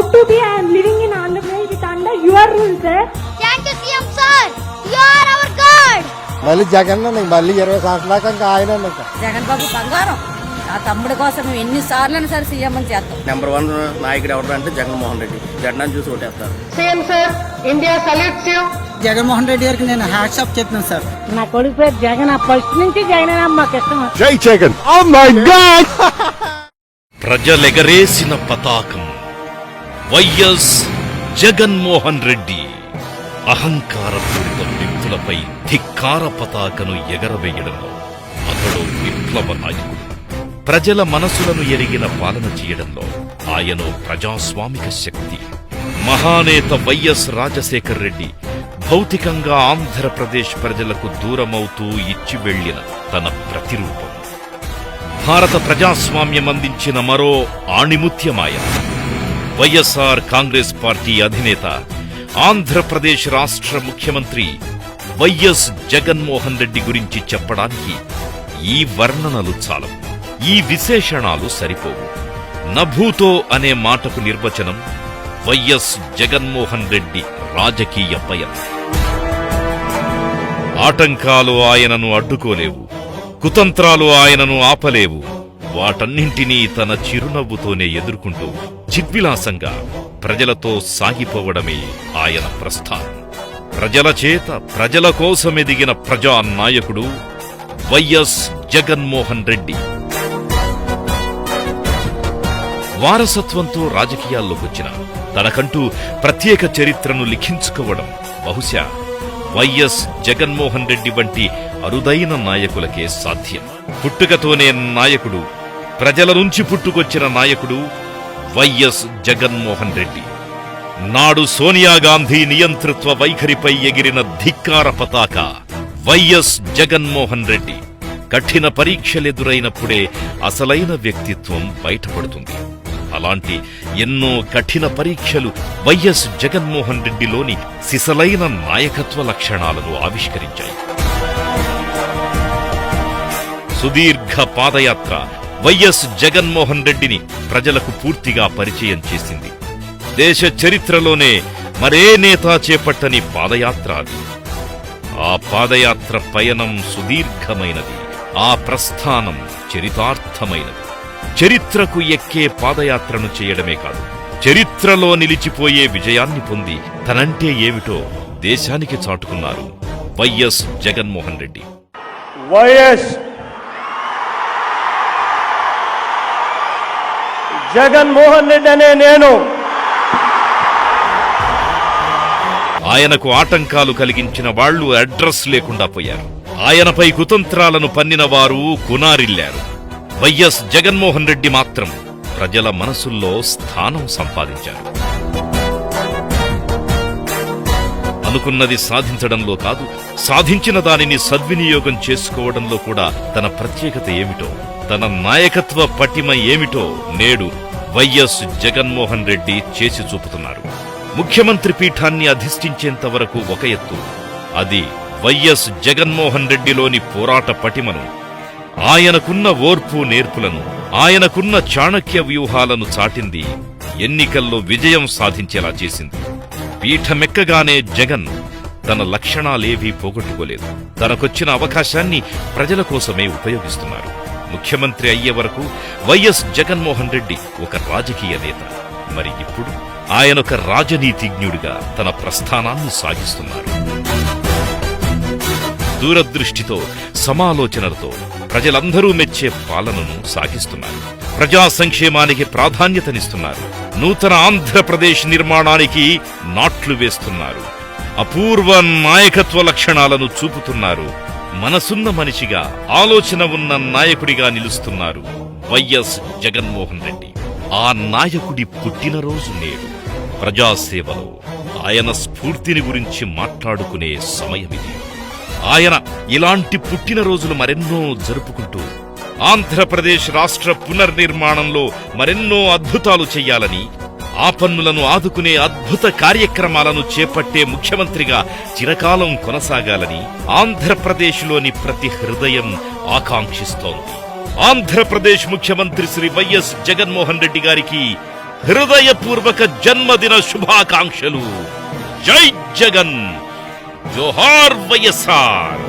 proud to be I am living in Andhra Pradesh with under your rule, sir. Thank you CM sir you are our god మళ్ళీ జగన్ మళ్ళీ ఇరవై సంవత్సరాల ఇంకా ఆయన జగన్ బాబు బంగారం. ఆ తమ్ముడి కోసం మేము ఎన్నిసార్లు సరే సీఎం అని చేస్తాం. నెంబర్ వన్ నాయకుడు ఎవరు అంటే జగన్మోహన్ రెడ్డి. జెండాను చూసి ఓటేస్తారు CM sir India salutes you Jaganmohan Reddy గారికి నేను హ్యాట్సాప్ చెప్తున్నాను సార్ నా కొడుకు పేరు జగన్. ఫస్ట్ నుంచి జగన్ మాకు ఇష్టం. జై జగన్. ఓ మై గాడ్ ప్రజలెగరేసిన పతాకం. వైఎస్ జగన్మోహన్ రెడ్డి. అహంకారపూరిత వ్యక్తులపై ధిక్కార పతాకను ఎగరవేయడంలో అతడు విప్లవ నాయకుడు. ప్రజల మనసులను ఎరిగిన పాలన చేయడంలో ఆయన ప్రజాస్వామిక శక్తి. మహానేత వైఎస్ రాజశేఖర్ రెడ్డి భౌతికంగా ఆంధ్రప్రదేశ్ ప్రజలకు దూరమవుతూ ఇచ్చి వెళ్ళిన తన ప్రతిరూపం. భారత ప్రజాస్వామ్యం అందించిన మరో ఆణిముత్యమాయ వైఎస్ఆర్ కాంగ్రెస్ పార్టీ అధినేత ఆంధ్రప్రదేశ్ రాష్ట్ర ముఖ్యమంత్రి వైఎస్ జగన్మోహన్ రెడ్డి గురించి చెప్పడానికి ఈ వర్ణనలు చాలవు ఈ విశేషణాలు సరిపోవు. నభూతో అనే మాటకు నిర్వచనం వైఎస్ జగన్మోహన్ రెడ్డి రాజకీయ భయం ఆటంకాలు ఆయనను అడ్డుకోలేవు. కుతంత్రాలు ఆయనను ఆపలేవు. వాటన్నింటినీ తన చిరునవ్వుతోనే ఎదుర్కొంటూ చిద్విలాసంగా ప్రజలతో సాగిపోవడమే ఆయన ప్రస్థానం. ప్రజల చేత ప్రజల కోసమెదిగిన ప్రజా నాయకుడు వైఎస్ జగన్మోహన్ రెడ్డి. వారసత్వంతో రాజకీయాల్లోకొచ్చిన తనకంటూ ప్రత్యేక చరిత్రను లిఖించుకోవడం బహుశా వైఎస్ జగన్మోహన్ రెడ్డి వంటి అరుదైన నాయకులకే సాధ్యం. పుట్టుకతోనే నాయకుడు ప్రజల నుంచి పుట్టుకొచ్చిన నాయకుడు వైఎస్ జగన్మోహన్ రెడ్డి. నాడు సోనియా గాంధీ నియంతృత్వ వైఖరిపై ఎగిరిన ధిక్కార పతాక వైఎస్ జగన్మోహన్ రెడ్డి. కఠిన పరీక్షలెదురైనప్పుడే అసలైన వ్యక్తిత్వం బయటపడుతుంది. అలాంటి ఎన్నో కఠిన పరీక్షలు వైఎస్ జగన్మోహన్ రెడ్డిలోని సిసలైన నాయకత్వ లక్షణాలను ఆవిష్కరించాయి. సుదీర్ఘ పాదయాత్ర వైఎస్ జగన్మోహన్ రెడ్డిని ప్రజలకు పూర్తిగా పరిచయం చేసింది. దేశ చరిత్రలోనే మరే నేత చేపట్టని పాదయాత్ర అది. ఆ పాదయాత్ర పయనం సుదీర్ఘమైనది. ఆ ప్రస్థానం చరితార్థమైనది. చరిత్రకు ఎక్కే పాదయాత్రను చేయడమే కాదు చరిత్రలో నిలిచిపోయే విజయాన్ని పొంది తనంటే ఏమిటో దేశానికి చాటుకున్నారు వైఎస్ జగన్మోహన్ రెడ్డి. వైఎస్ జగన్మోహన్ రెడ్డి అనే నేను. ఆయనకు ఆటంకాలు కలిగించిన వాళ్ళు అడ్రస్ లేకుండా పోయారు. ఆయనపై కుతంత్రాలను పన్నిన వారు కునారిల్లారు. వైఎస్ జగన్మోహన్ రెడ్డి మాత్రం ప్రజల మనసుల్లో స్థానం సంపాదించారు. అనుకున్నది సాధించడంలో కాదు సాధించిన దానిని సద్వినియోగం చేసుకోవడంలో కూడా తన ప్రత్యేకత ఏమిటో తన నాయకత్వ పటిమ ఏమిటో నేడు వైఎస్ జగన్మోహన్ రెడ్డి చేసి చూపుతున్నారు. ముఖ్యమంత్రి పీఠాన్ని అధిష్ఠించేంత వరకు ఒక ఎత్తు. అది వైఎస్ జగన్మోహన్ రెడ్డిలోని పోరాట పటిమను ఆయనకున్న ఓర్పు నేర్పులను ఆయనకున్న చాణక్య వ్యూహాలను చాటింది ఎన్నికల్లో విజయం సాధించేలా చేసింది. పీఠమెక్కగానే జగన్ తన లక్షణాలేవీ పోగొట్టుకోలేదు. తనకొచ్చిన అవకాశాన్ని ప్రజల కోసమే ఉపయోగిస్తున్నారు. ముఖ్యమంత్రి అయ్యే వరకు వైఎస్ జగన్మోహన్ రెడ్డి ఒక రాజకీయ నేత. మరి ఇప్పుడు ఆయనొక రాజనీతిజ్ఞుడిగా తన ప్రస్థానాన్ని సాగిస్తున్నారు. దూరదృష్టితో సమాలోచనలతో ప్రజలందరూ మెచ్చే పాలనను సాగిస్తున్నారు. ప్రజా సంక్షేమానికి ప్రాధాన్యతనిస్తున్నారు. నూతన ఆంధ్రప్రదేశ్ నిర్మాణానికి నాట్లు వేస్తున్నారు. అపూర్వ నాయకత్వ లక్షణాలను చూపుతున్నారు మనసున్న మనిషిగా ఆలోచన ఉన్న నాయకుడిగా నిలుస్తున్నారు వైఎస్ జగన్మోహన్ రెడ్డి. ఆ నాయకుడి పుట్టినరోజు నేడు. ప్రజాసేవలో ఆయన స్ఫూర్తిని గురించి మాట్లాడుకునే సమయమిది ఆయన ఇలాంటి పుట్టినరోజులు మరెన్నో జరుపుకుంటూ ఆంధ్రప్రదేశ్ రాష్ట్ర పునర్నిర్మాణంలో మరెన్నో అద్భుతాలు చెయ్యాలని ఆపన్నులను ఆదుకునే అద్భుత కార్యక్రమాలను చేపట్టే ముఖ్యమంత్రిగా చిరకాలం కొనసాగాలని ఆంధ్రప్రదేశ్లోని ప్రతి హృదయం ఆకాంక్షిస్తోంది. ఆంధ్రప్రదేశ్ ముఖ్యమంత్రి శ్రీ వైఎస్ జగన్మోహన్ రెడ్డి గారికి హృదయపూర్వక జన్మదిన శుభాకాంక్షలు. జై జగన్. జోహార్ వైఎస్ఆర్.